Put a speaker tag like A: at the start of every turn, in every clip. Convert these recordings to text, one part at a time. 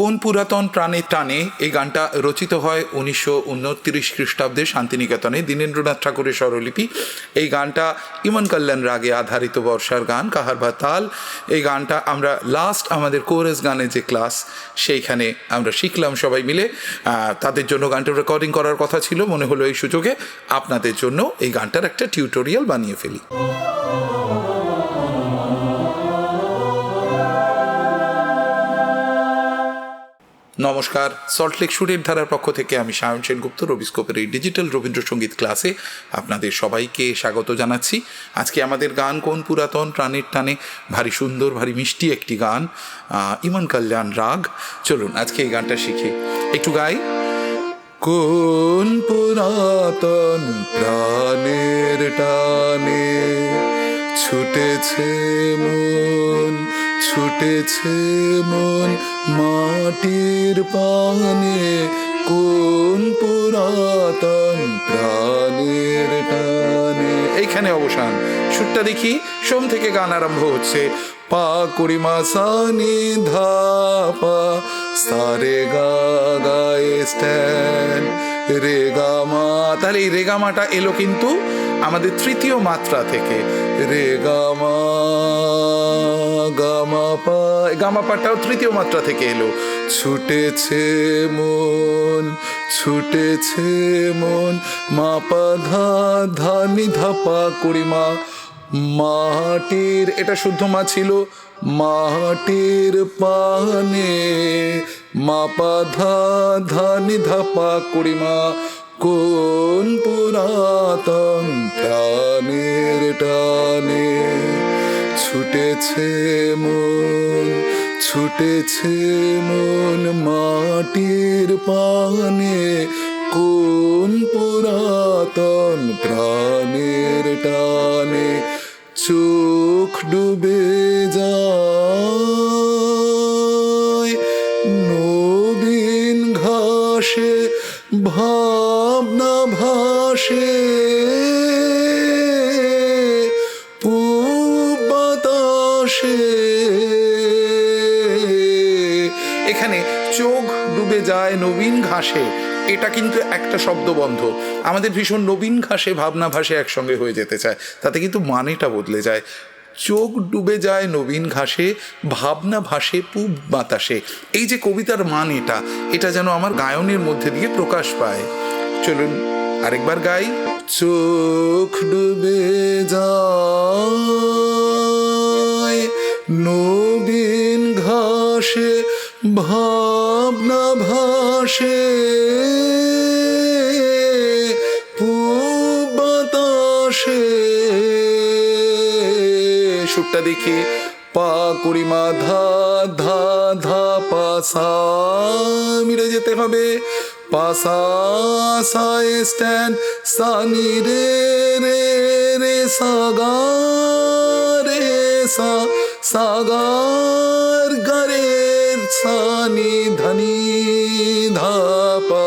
A: কোন পুরাতন প্রাণে টানে এই গানটা রচিত হয় উনিশশো উনত্রিশ খ্রিস্টাব্দে শান্তিনিকেতনে? দীনেন্দ্রনাথ ঠাকুরের স্বরলিপি। এই গানটা ইমন কল্যাণ রাগে আধারিত বর্ষার গান, কাহার বা তাল। এই গানটা আমরা লাস্ট আমাদের কোরেস গানের যে ক্লাস সেইখানে আমরা শিখলাম সবাই মিলে। তাদের জন্য গানটা রেকর্ডিং করার কথা ছিল, মনে হলো এই সুযোগে। আপনাদের জন্য এই গানটার একটা টিউটোরিয়াল বানিয়ে ফেলি। নমস্কার। সল্টলেক সুরের ধারার পক্ষ থেকে আমি সায়ন সেনগুপ্ত, রবিস্কোপের এই ডিজিটাল রবীন্দ্রসঙ্গীত ক্লাসে আপনাদের সবাইকে স্বাগত জানাচ্ছি। আজকে আমাদের গান কোন পুরাতন, প্রাণের টানে ভারী সুন্দর, ভারী মিষ্টি একটি গান ইমন কল্যাণ রাগ। চলুন, আজকে এই গানটা শিখি। একটু গাই। কোন পুরাতন প্রাণের টানে ছুটেছে মন ছুটেছে মন মাটির পানে, কোন পুরাতন প্রাণের টানে। এইখানে অবসান। সুরটা দেখি, সোম থেকে গান আরম্ভ হচ্ছে। পা কুড়িমা সানি ধা পা সারে গা গায়ে স্ট্যান্ড। রে গা মা, তাহলে এই রেগামাটা এলো কিন্তু আমাদের তৃতীয় মাত্রা থেকে। রে গা মা গামা পা গামা পাটাও তৃতীয় মাত্রা থেকে এলো। ছুটেছে মন ছুটেছে মন, মা পা ধা ধা নি ধা পা কুড়িমা মাটির এটা শুদ্ধ মা ছিল মাটির পানে। মা পা ধা ধা নি ধা পা কুড়িমা কোন পুরাতন প্রাণের টানে। ছুটেছে মন ছুটেছে মন মাটির পানে। কোন পুরাতন প্রাণের টানে চোখ ডুবে যায়। বাতাসে এখানে চোখ ডুবে যায় নবীন ঘাসে। এটা কিন্তু একটা শব্দবন্ধ আমাদের ভীষণ নবীন ঘাসে ভাবনা ভাসে একসঙ্গে হয়ে যেতে চায়। তাতে কিন্তু মানেটা বদলে যায়। চোখ ডুবে যায় নবীন ঘাসে, ভাবনা ভাসে পূব বাতাসে। এই যে কবিতার মান এটা এটা যেন আমার গায়নের মধ্যে দিয়ে প্রকাশ পায়। চলুন আরেকবার গাই। চোখ ডুবে যায় ভাবনা ভাসে বাতাসে সুরটা দেখি, পা কুড়িমা ধা ধা ধা, পা সা, মিলে যেতে হবে। পাসা সায় স্ট্যান্ড সানি রে রে রে সাগা রে, সা সাগার গরের সানি ধনি ধাপা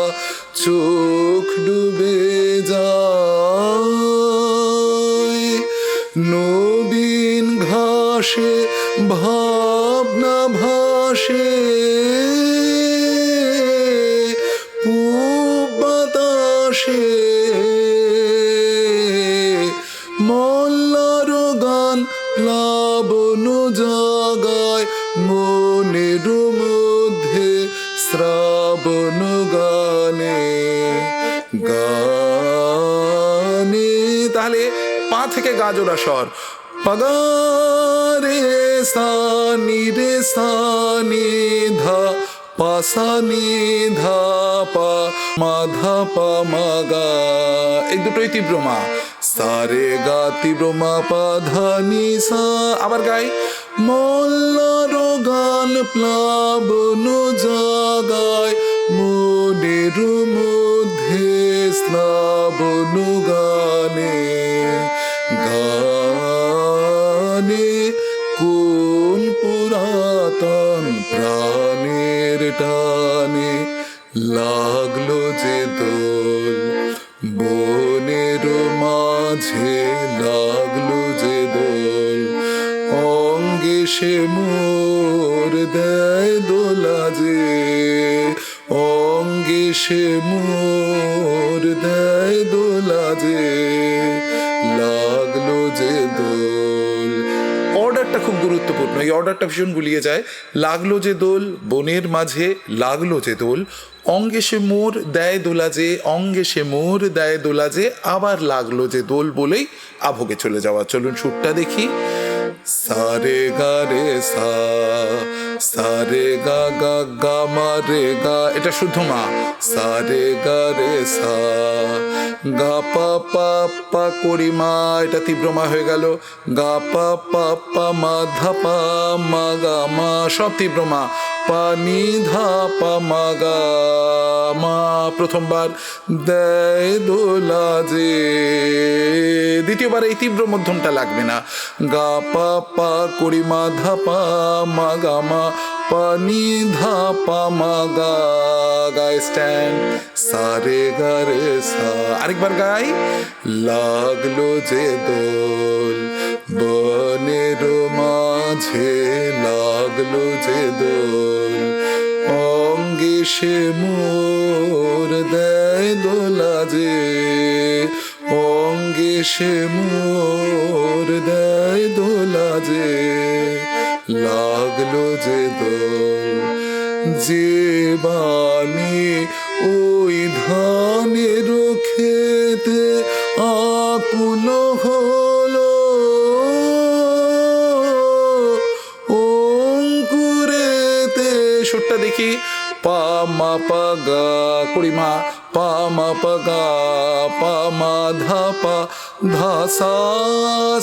A: চোখ ডুবে যায়। নবীন ঘাসে, ভাবনা ভাসে। পূব মল্লার গান প্লাবন জাগায় থেকে গাজরা স্বর। পগারে সানি রে সানি ধা, পাসানি ধা পা মাধা পা মাগা এই দুটোই তীব্র মা। সারে গা তীব্র মা, পা ধানি সা। আবার গাই। মল্লার গান প্লাবন জাগায়, মনের মধ্যে শ্রাবণ গানে। গানে কোন পুরাতন প্রাণের টানে লাগল যে দোল, বনের মাঝে লাগল যে দোল। অঙ্গে সে মোর দেয় দোলা যে, অঙ্গে সে মোর দেয় দোলা যে যে। দোল। অর্ডারটা খুব গুরুত্বপূর্ণ। এই অর্ডারটা ভীষণ গুলিয়ে যায়। লাগল যে দোল, বনের মাঝে লাগল যে দোল, অঙ্গে সে মোর দেয় দোলা যে অঙ্গে সে মোর দেয় দোলা যে আবার লাগল যে দোল বলেই আভোগে চলে যাওয়া। চলুন সুরটা দেখি। সারে গা রে সা সারে গা গা গা মা রে গা, এটা শুদ্ধ মা। সারে গা রে সা গা পা পা পা করি মা, এটা তীব্র মা হয়ে গেল। গা পা পা পা মা, ধা পা মা গা মা, সব তীব্র মা। পা নি, ধা পা মা গা মা, প্রথমবার। দেয় দোলা যে দ্বিতীয়বার এই তীব্র মধ্যমটা লাগবে না। গা পা পা করি মা, ধা পা মা গা মা পানি ধা পা মা গা গায় স্ট্যান্ড, সারে গা রে সা। আরেকবার গাই, লাগল যে দোল, বনের মাঝে লাগল যে দোল। অঙ্গে সে মোর দেয় দোলা যে অঙ্গে সে মোর দেয় দোলা যে। লাগল যে যে বাণী ওই ধানের খেতে আকুল হলো। অঙ্কুরেতে সুরটা দেখি, পা মা পা গা, কুড়ি মা, পা মা পা গা, পা মা ধা পা, ধা সা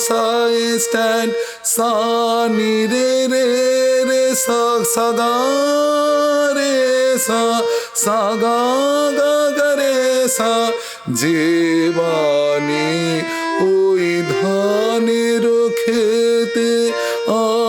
A: সা স্ট্যান্ড সা নি রে রে রে সা সা গা রে সা সা গা গা গা রে সা জীবানী ওই ধানের খেতে আকুল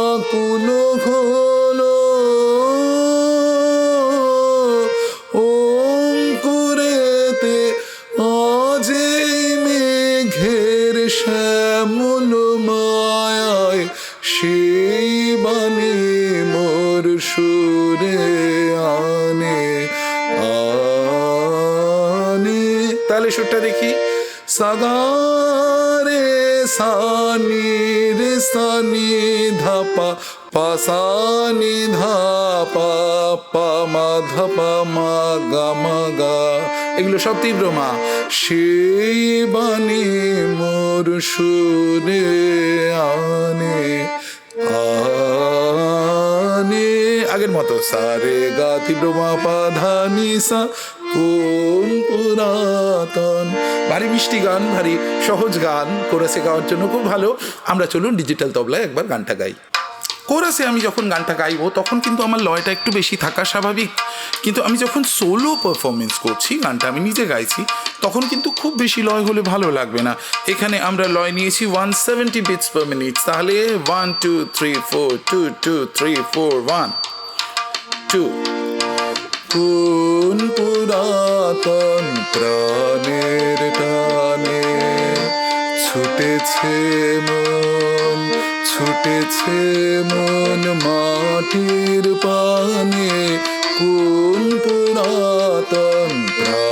A: তাহলে সুরটা দেখি। সাগারে সানি রে সানি ধাপা পাসানি ধাপা, পা মা ধাপা, মা গা মা গা। এগুলো সব তীব্র মা। সেই বাণী মোর সুরে আনে আগের মতো সারে গা, তীব্র মা, পা, ধা সা কোন পুরাতন। ভারী মিষ্টি গান, ভারী সহজ গান কোরাসে গাওয়ার জন্য খুব ভালো। আমরা চলুন ডিজিটাল তবলায় একবার গানটা গাই। কোরাসে আমি যখন গানটা গাইবো, তখন কিন্তু আমার লয়টা একটু বেশি থাকা স্বাভাবিক। কিন্তু আমি যখন সোলো পারফরমেন্স করছি, গানটা আমি নিজে গাইছি, তখন কিন্তু খুব বেশি লয় হলে ভালো লাগবে না। এখানে আমরা লয় নিয়েছি one seventy beats per minute তাহলে one two three four two two three four one two কোন পুরাতন প্রাণের টানে ছুটেছে মন ছুটেছে মন মাটির পানে। কোন পুরাতন প্রাণের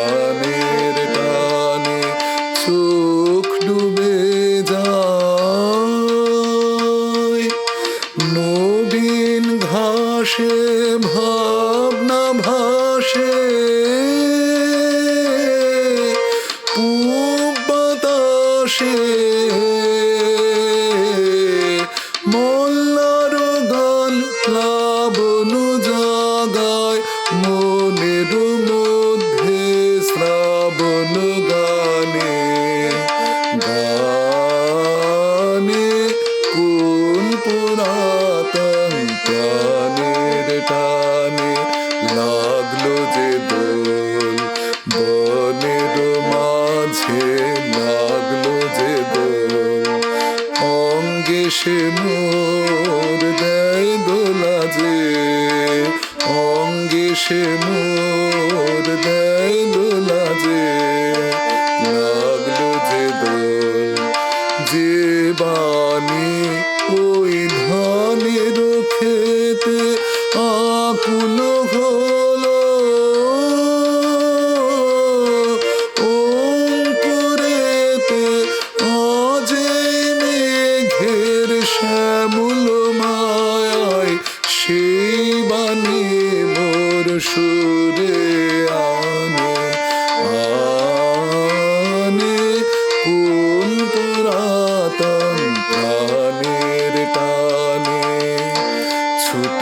A: অঙ্গে সে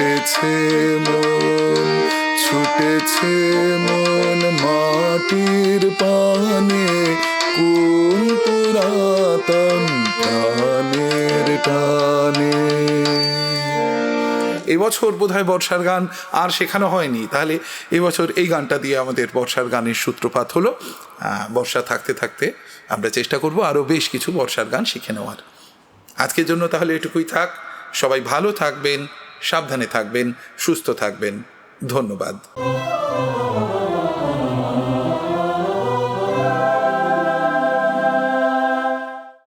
A: ছুটেছে মন ছুটেছে মন মাটির পানে কোন পুরাতন প্রাণের টানে। এবছর বোধহয় বর্ষার গান আর শেখানো হয়নি। তাহলে এবছর এই গানটা দিয়ে আমাদের বর্ষার গানের সূত্রপাত হলো বর্ষা থাকতে থাকতে আমরা চেষ্টা করব আরও বেশ কিছু বর্ষার গান শিখে নেওয়ার। আজকের জন্য তাহলে এটুকুই থাক। সবাই ভালো থাকবেন। সাবধানে থাকবেন সুস্থ থাকবেন। ধন্যবাদ।